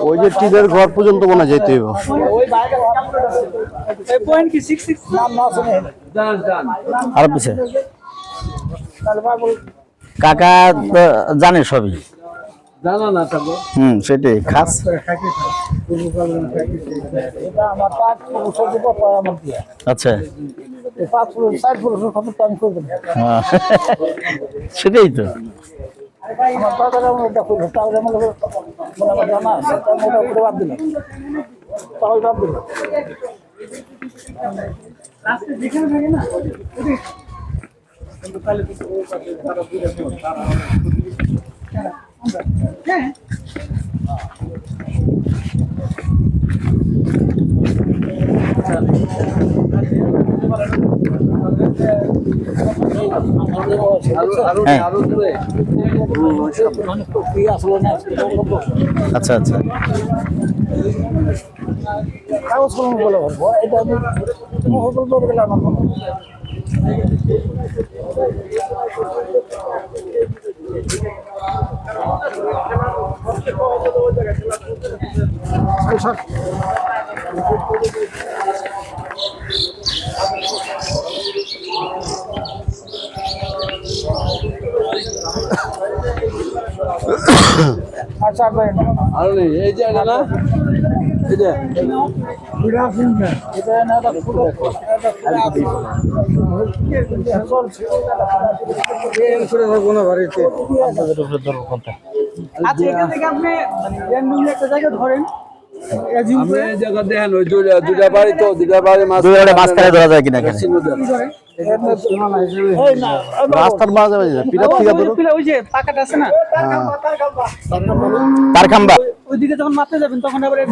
ওই যে টিনের ঘর পর্যন্ত মনে হয় যেতে হইব। আর পিছে। কাকা জানে সবই। জানা না থাকো হুম সেটাই খাস। আচ্ছা। হ্যাঁ। সেটাই তো। হ্যাঁ আচ্ছা আচ্ছা কাগজ কলম বলে বলব এটা আমি মহবল করে গেলে আমার মনে হয়। আচ্ছা ভাই আরও নেই এই যে এটা না এই যে এটা না এটা ফুল এটা আচ্ছা এখান থেকে আপনি র্যান্ডমলি একটা জায়গা ধরেন। আমি জায়গা দেখেন ওই দুইটা দুইটা বাড়ি তো দুইটা বাড়ি মাছ ধরা যায় কিনা রাস্তার মাঝে মাঝে পিঠার থেকে ওই যে পাকাটা আছে না? তার খাম্বা ওইদিকে যখন যাবেন তখন আবার এক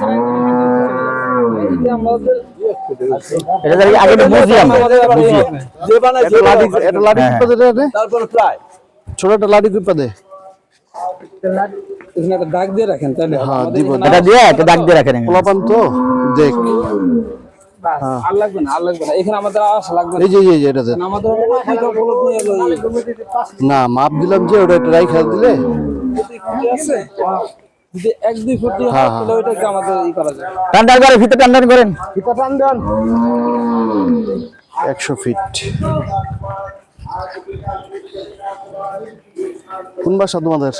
এটা জানি আগে মিউজিয়াম মিউজিয়াম যে বানাইছে একটা লাঠি একটা লাঠি হ্যাঁ, টিপা দে রে। তারপরে প্রায়। ছোট একটা দাগ দিয়ে রাখেন তাহলে হ্যাঁ দিব এটা দিয়ে দাগ দিয়ে রাখেন। পোলাপান তো? দেখ। আর লাগবে না আর লাগবে না। এখানে আমাদের আশ লাগবে এই যে এই যে এটা আমাদের না মাপ দিলাম যে ওটা একটা রাইখা দিলে। কি আছে? যদি এক দুই ফুট দিয়ে হ্যাঁ, হয়, তাহলে ওইটাকে আমাদের ই করা যায়। টান টান করেন ভিতরে টান টান করেন একশো ফিট। কোন বাসা তোমাদের?